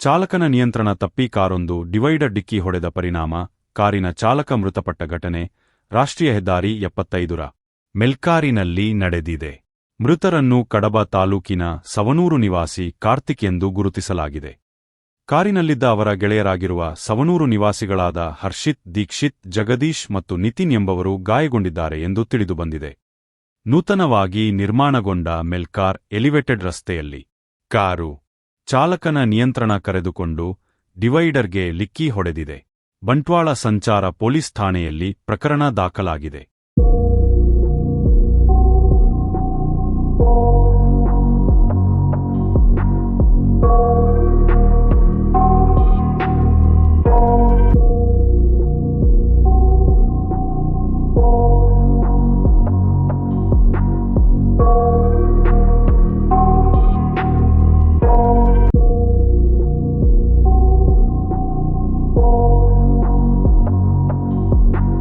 ಚಾಲಕನ ನಿಯಂತ್ರಣ ತಪ್ಪಿ ಕಾರೊಂದು ಡಿವೈಡರ್ ಡಿಕ್ಕಿ ಹೊಡೆದ ಪರಿಣಾಮ, ಕಾರಿನ ಚಾಲಕ ಮೃತಪಟ್ಟ ಘಟನೆ, ರಾಷ್ಟ್ರೀಯ ಹೆದ್ದಾರಿ ಎಪ್ಪತ್ತೈದುರ ಮೆಲ್ಕಾರಿನಲ್ಲಿ ನಡೆದಿದೆ. ಮೃತರನ್ನು ಕಡಬ ತಾಲೂಕಿನ ಸವನೂರು ನಿವಾಸಿ ಕಾರ್ತಿಕ್ ಎಂದು ಗುರುತಿಸಲಾಗಿದೆ. ಕಾರಿನಲ್ಲಿದ್ದ ಅವರ ಗೆಳೆಯರಾಗಿರುವ ಸವನೂರು ನಿವಾಸಿಗಳಾದ ಹರ್ಷಿತ್, ದೀಕ್ಷಿತ್, ಜಗದೀಶ್ ಮತ್ತು ನಿತಿನ್ ಎಂಬವರು ಗಾಯಗೊಂಡಿದ್ದಾರೆ ಎಂದು ತಿಳಿದುಬಂದಿದೆ ನೂತನವಾಗಿ ನಿರ್ಮಾಣಗೊಂಡ ಮೆಲ್ಕಾರ್ ಎಲಿವೇಟೆಡ್ ರಸ್ತೆಯಲ್ಲಿ ಕಾರು ಚಾಲಕನ ನಿಯಂತ್ರಣ ಕರೆದುಕೊಂಡು ಡಿವೈಡರ್ಗೆ ಲಿಕ್ಕಿ ಹೊಡೆದಿದೆ. ಬಂಟ್ವಾಳ ಸಂಚಾರ ಪೊಲೀಸ್ ಠಾಣೆಯಲ್ಲಿ ಪ್ರಕರಣ ದಾಖಲಾಗಿದೆ.